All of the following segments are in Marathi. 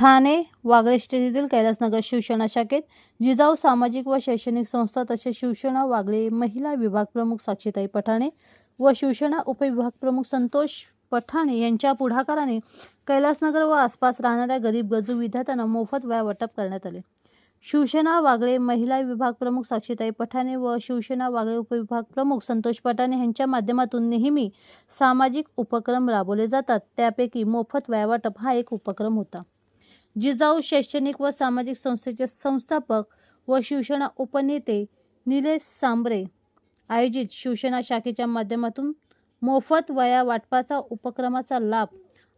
ठाणे वागळे स्टेशनतील कैलासनगर शिवसेना शाखेत जिजाऊ सामाजिक व शैक्षणिक संस्था तसेच शिवसेना वागळे महिला विभाग प्रमुख साक्षीताई पठाणे व शिवसेना उपविभाग प्रमुख संतोष पठाणे यांच्या पुढाकाराने कैलासनगर व आसपास राहणाऱ्या गरीब गरजू विद्यार्थ्यांना मोफत वया वाटप करण्यात आले. शिवसेना वागळे महिला विभाग प्रमुख साक्षीताई पठाणे व शिवसेना वागळे उपविभाग प्रमुख संतोष पठाणे यांच्या माध्यमातून नेहमी सामाजिक उपक्रम राबवले जातात. त्यापैकी मोफत वया वाटप हा एक उपक्रम होता. जिजाऊ शैक्षणिक व सामाजिक संस्थेचे संस्थापक व शिवसेना उपनेते निलेश सांबरे. आयोजित शिवसेना शाखेच्या माध्यमातून मोफत वया वाटपाचा उपक्रमाचा लाभ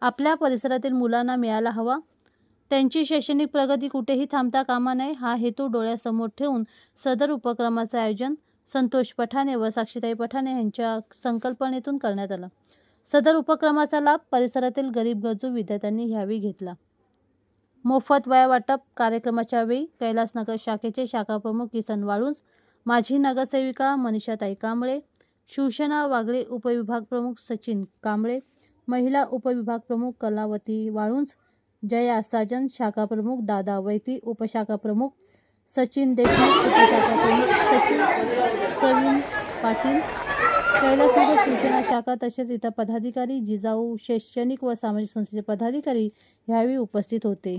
आपल्या परिसरातील मुलांना मिळाला हवा. त्यांची शैक्षणिक प्रगती कुठेही थांबता कामा नये हा हेतू डोळ्यासमोर ठेवून सदर उपक्रमाचे आयोजन संतोष पठाणे व साक्षीताई पठाणे यांच्या संकल्पनेतून करण्यात आला. सदर उपक्रमाचा लाभ परिसरातील गरीब गरजू विद्यार्थ्यांनी यावेळी घेतला. मोफत वया वाटप कार्यक्रमाच्या वेळी कैलासनगर शाखेचे शाखाप्रमुख किसन वाळुंज माजी नगरसेविका मनीषाताई कांबळे शिवसेना वागळे उपविभाग प्रमुख सचिन कांबळे महिला उपविभाग प्रमुख कलावती वाळुंज जया साजन शाखा प्रमुख दादा वैती उपशाखा प्रमुख सचिन देशमुख उपशाखा प्रमुख सचिन सविन पाटील कैलासनगर शिवसेना शाखा तसेच इतर पदाधिकारी जिजाऊ शैक्षणिक व सामाजिक संस्थेचे पदाधिकारी यावेळी उपस्थित होते.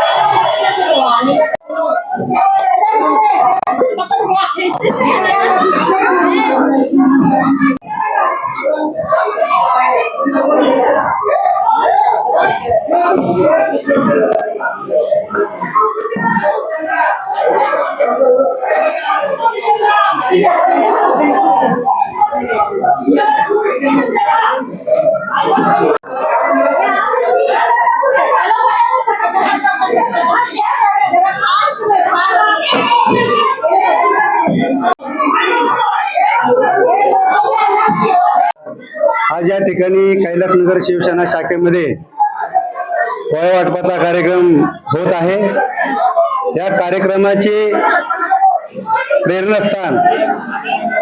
आज या ठिकाणी कैलासनगर शिवसेना शाखेमध्ये वय वाटपाचा कार्यक्रम होत आहे. या कार्यक्रमाचे प्रेरणास्थान.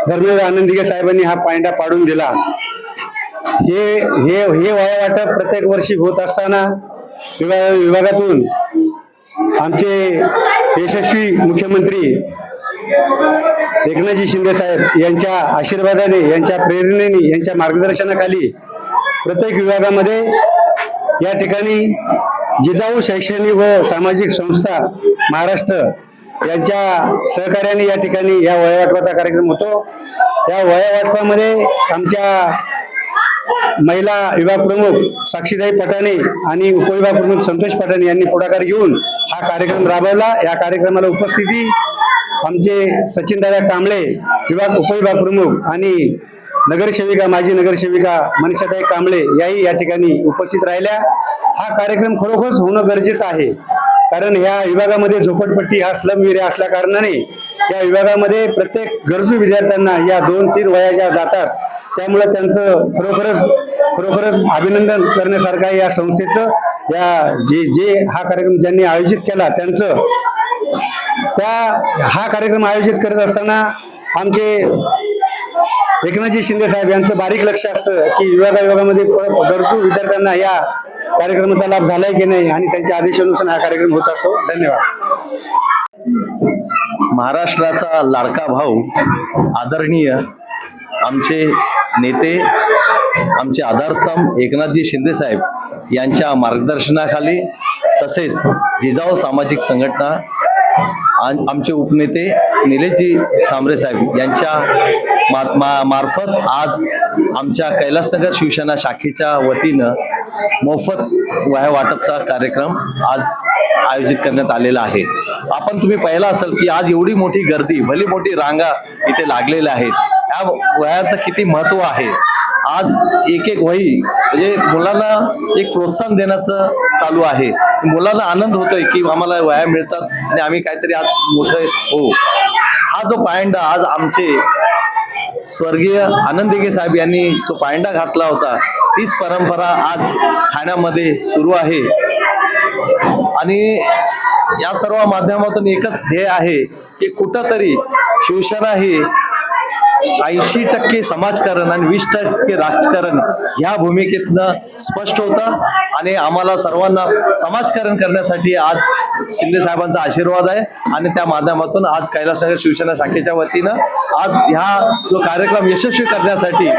धर्मवीर आनंदिके साहेबांनी हा पायंडा पाडून दिला. हे हे हे वाटप प्रत्येक वर्षी होत असताना विभाग विभागातून आमचे यशस्वी मुख्यमंत्री एकनाथजी शिंदे साहेब यांच्या आशीर्वादाने यांच्या प्रेरणेने यांच्या मार्गदर्शनाखाली प्रत्येक विभागामध्ये या ठिकाणी जिजाऊ शैक्षणिक व सामाजिक संस्था महाराष्ट्र यांच्या सहकार्याने या ठिकाणी या वयावाटपाचा कार्यक्रम होतो. या वयावाटपामध्ये आमच्या महिला विभाग प्रमुख साक्षीदाई पठाणे आणि उपविभाग प्रमुख संतोष पठाणे यांनी पुढाकार घेऊन हा कार्यक्रम राबवला. या कार्यक्रमाला उपस्थिती आमचे सचिनदादा कांबळे विभाग उपविभाग प्रमुख आणि नगरसेविका माजी नगरसेविका मनीषाताई कांबळे याही या ठिकाणी उपस्थित राहिल्या. हा कार्यक्रम खरोखरच होणं गरजेचं आहे. कारण या विभागामध्ये झोपडपट्टी हा स्लम एरिया असल्या कारणाने या विभागामध्ये प्रत्येक गरजू विद्यार्थ्यांना या दोन तीन वयाच्या जातात त्यामुळे त्यांचं खरोखरच खरोखरच अभिनंदन करण्यासारखं आहे या संस्थेचं या जे जे हा कार्यक्रम ज्यांनी आयोजित केला त्यांचं. त्या हा कार्यक्रम आयोजित करत असताना आमचे एकनाथजी शिंदे साहेब यांचं बारीक लक्ष असतं की विभागाविभागामध्ये प- गरजू विद्यार्थ्यांना या कार्यक्रमाचा लाभ झालाय की नाही आणि त्यांच्या आदेशानुसार हा कार्यक्रम होत असतो. धन्यवाद. महाराष्ट्राचा लाडका भाऊ आदरणीय आमचे नेते आमचे आधारतम एकनाथजी शिंदे साहेब यांच्या मार्गदर्शनाखाली तसेच जिजाऊ सामाजिक संघटना आमचे उपनेते निलेशजी सांबरे साहेब यांच्या मा, मा मार्फत आज आमच्या कैलासनगर शिवसेना शाखेच्या वतीनं मोफत वह्या वाटपचा कार्यक्रम आज आयोजित करण्यात आलेला आहे. आपण तुम्ही पाहिला असेल की आज एवढी मोठी गर्दी भली मोठी रांगा इथे लागलेल्या आहेत. ह्या वह्याचं किती महत्त्व आहे? आज एक एक वही म्हणजे मुलांना एक प्रोत्साहन देण्याचं चालू आहे. मुलांना आनंद होतोय की आम्हाला वया मिळतात आणि आम्ही काहीतरी आज मोठं हो. हा जो पायंडा आज आमचे स्वर्गीय आनंद साहेब यांनी जो पायंडा घातला होता तीच परंपरा आज ठाण्यामध्ये सुरू आहे. आणि या सर्व माध्यमातून एकच ध्येय आहे की कुठंतरी शिवसेना ही ऐंशी टक्के समाजकारण आणि वीस टक्के राजकारण ह्या भूमिकेतनं स्पष्ट होतं. आणि आम्हाला सर्वांना समाजकारण करण्यासाठी आज शिंदे साहेबांचा आशीर्वाद आहे. आणि त्या माध्यमातून आज कैलासनगर शिवसेना शाखेच्या वतीनं आज ह्या जो कार्यक्रम यशस्वी करण्यासाठी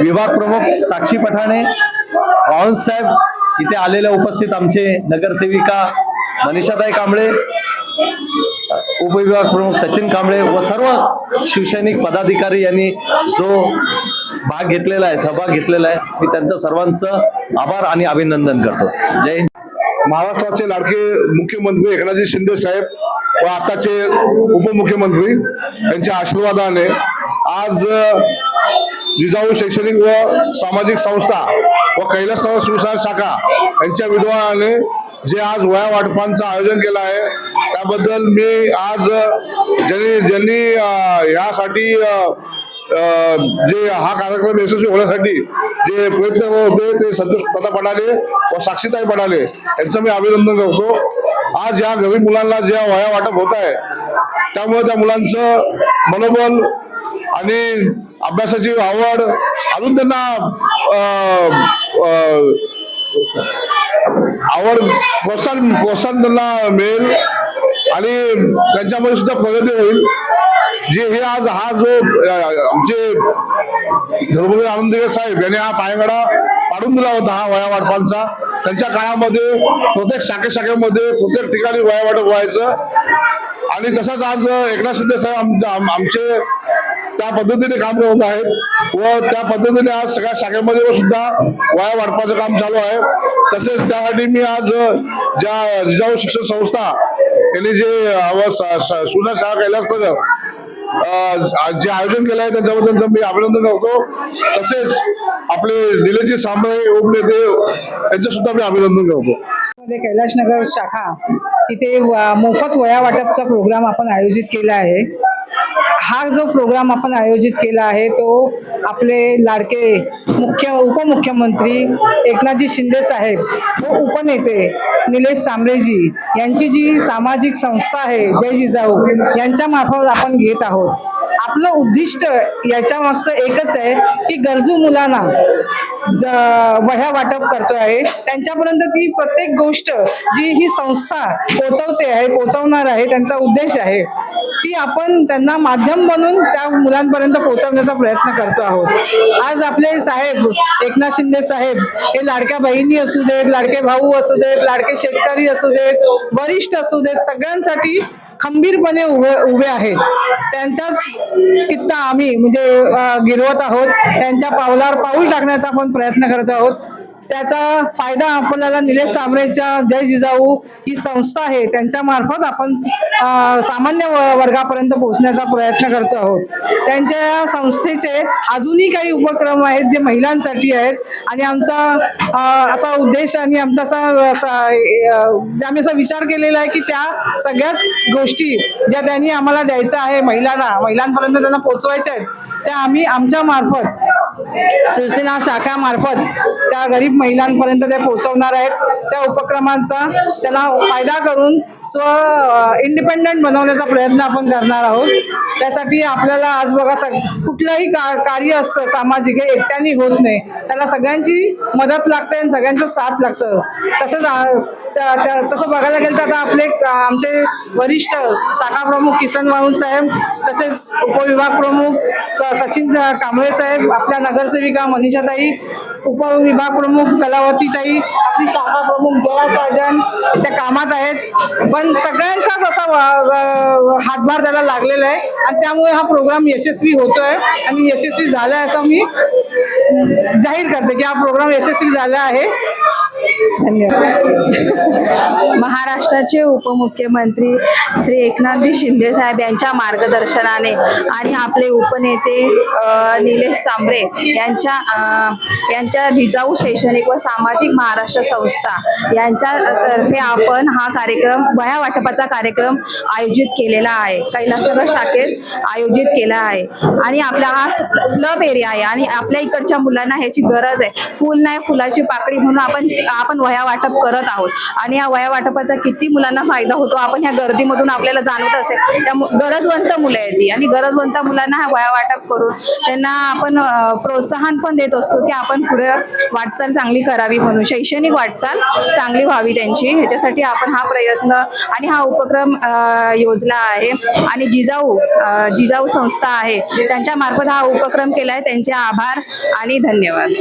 विभाग प्रमुख साक्षी पठाणे रावण साहेब इथे आलेल्या उपस्थित आमचे नगरसेविका मनीषाताई कांबळे उपविभाग प्रमुख सचिन कांबळे व सर्व शिवसैनिक पदाधिकारी यांनी जो भाग घेतलेला आहे सहभाग घेतलेला आहे मी त्यांचं सर्वांचं आभार आणि अभिनंदन करतो. जय हिंद. महाराष्ट्राचे लाडके मुख्यमंत्री एकनाथजी शिंदे साहेब व आताचे उपमुख्यमंत्री यांच्या आशीर्वादाने आज जिजाऊ शैक्षणिक व सामाजिक संस्था व कैलास शिवसेना शाखा यांच्या विद्वानाने जे आज वया वाटपांचं आयोजन केलं आहे त्याबद्दल मी आज ज्यांनी ज्यांनी यासाठी जे हा कार्यक्रम यशस्वी होण्यासाठी जे प्रयत्न होते ते संतोष प्रताप पडाले व साक्षीताई पडाले यांचं मी अभिनंदन करतो. आज या गरीब मुलांना ज्या वया वाटप होत आहे त्यामुळे त्या मुलांचं मनोबल आणि अभ्यासाची आवड अजून त्यांना आवड प्रोत्साहन प्रोत्साहन त्यांना मिळेल. आणि त्यांच्यामध्ये सुद्धा प्रगती होईल. जे हे आज हा जो आमचे धर्मवीर आनंदगे साहेब यांनी हा पायगडा पाडून दिला होता हा वया वाटपांचा. त्यांच्या काळामध्ये प्रत्येक शाखे शाखेमध्ये प्रत्येक ठिकाणी वया वाटप व्हायचं. आणि तसंच आज एकनाथ शिंदे साहेब आमचे त्या पद्धतीने काम करत आहेत. व त्या पद्धतीने आज सगळ्या शाखेमध्ये सुद्धा वाया वाटपाचं काम चालू आहे. तसेच त्यासाठी मी आज ज्या जिजाऊ शिक्षण संस्था यांनी जे अ, स- सुना शाळा कैलास नगर जे आयोजन केलं आहे त्यांच्याबद्दल त्यांचं मी अभिनंदन करतो. तसेच आपले निलजी सांबळे उपनेते यांचं सुद्धा मी अभिनंदन करतो. कैलाशनगर शाखा इथे मोफत वया वाटपचा प्रोग्राम आपण आयोजित केला आहे. हा जो प्रोग्राम आपण आयोजित केला आहे तो आपले लाडके मुख्य उपमुख्यमंत्री एकनाथजी शिंदे साहेब व उपनेते निलेश सांबळेजी यांची जी सामाजिक संस्था आहे जय जिजाऊ यांच्या मार्फत आपण घेत आहोत. आपलं उद्दिष्ट याच्या मागचं एकच आहे की गरजू मुलांना ज वह्या वाटप करतो आहे. त्यांच्यापर्यंत ती प्रत्येक गोष्ट जी ही संस्था पोचवते आहे पोचवणार आहे त्यांचा उद्देश आहे ती आपण त्यांना माध्यम बनून त्या मुलांपर्यंत पोहोचवण्याचा प्रयत्न करतो आहोत. आज आपले साहेब एकनाथ शिंदे साहेब हे लाडक्या बहिणी असू देत लाडके भाऊ असू देत लाडके शेतकरी असू देत वरिष्ठ असू देत सगळ्यांसाठी खंबीरपणे उभे उभे आहेत. त्यांच्याच कित्ता आम्ही म्हणजे गिरवत आहोत. त्यांच्या पावलावर पाऊल टाकण्याचा आपण प्रयत्न करत आहोत. त्याचा फायदा आपल्याला निलेश साबरेच्या जय जिजाऊ ही संस्था आहे. त्यांच्या मार्फत आपण सामान्य व- वर्गापर्यंत पोहोचण्याचा प्रयत्न करतो आहोत. त्यांच्या संस्थेचे अजूनही काही उपक्रम आहेत जे महिलांसाठी आहेत. आणि आमचा असा उद्देश आणि आमचा असा असा जे आम्ही असा विचार केलेला आहे की त्या सगळ्याच गोष्टी ज्या त्यांनी आम्हाला द्यायचं आहे महिलांना महिलांपर्यंत त्यांना पोचवायच्या आहेत त्या आम्ही आमच्या मार्फत शिवसेना शाखामार्फत त्या गरीब महिलांपर्यंत ते पोहोचवणार आहेत त्या उपक्रमांचा त्यांना फायदा करून स्व इंडिपेंडंट बनवण्याचा प्रयत्न आपण करणार आहोत. त्यासाठी आपल्याला आज बघा सग कुठलंही का कार्य असतं सामाजिक हे एकट्याने होत नाही. त्याला सगळ्यांची मदत लागते आणि सगळ्यांचं साथ लागतं. तसंच त्या- त्या- तसं बघायला गेलं तर आता आपले आमचे वरिष्ठ शाखा प्रमुख किसन वाहून साहेब तसेच उपविभाग प्रमुख सचिन कांबळे साहेब आपल्या नगरसेविका मनीषाताई उपविभाग प्रमुख कलावतीताई आपली शाखा प्रमुख जया साजन त्या कामात आहेत. पण सगळ्यांचाच असा वा- हातभार त्याला लागलेला आहे. आणि त्यामुळे हा प्रोग्राम यशस्वी होतोय आणि यशस्वी झालाय असं मी जाहीर करते की हा प्रोग्राम यशस्वी झाला आहे. धन्यवाद. महाराष्ट्राचे उपमुख्यमंत्री श्री एकनाथजी शिंदे साहेब यांच्या मार्गदर्शनाने आणि आपले उपनेते निलेश सांबरे यांच्या यांच्या जिजाऊ शैक्षणिक व सामाजिक महाराष्ट्र संस्था यांच्या तर्फे आपण हा कार्यक्रम वह्या वाटपाचा कार्यक्रम आयोजित केलेला आहे. कैलासनगर शाखेत आयोजित केला आहे. आणि आपला हा स्लब एरिया आहे आणि आपल्या इकडच्या मुलांना ह्याची गरज आहे. फुल नाही फुलाची पाकळी म्हणून आपण आपण वया वाटप करत आहोत. आणि या वया वाटपाचा किती मुलांना फायदा होतो आपण ह्या गर्दीमधून आपल्याला जाणवत असेल. त्या गरजवंत मुलं आहेत ती. आणि गरजवंत मुलांना हा वया वाटप करून त्यांना आपण प्रोत्साहन पण देत असतो की आपण पुढे वाटचाल चांगली करावी म्हणून. शैक्षणिक वाटचाल चांगली व्हावी त्यांची. ह्याच्यासाठी आपण हा प्रयत्न आणि हा उपक्रम योजला आहे. आणि जिजाऊ जिजाऊ संस्था आहे. त्यांच्या मार्फत हा उपक्रम केला आहे त्यांचे आभार आणि धन्यवाद.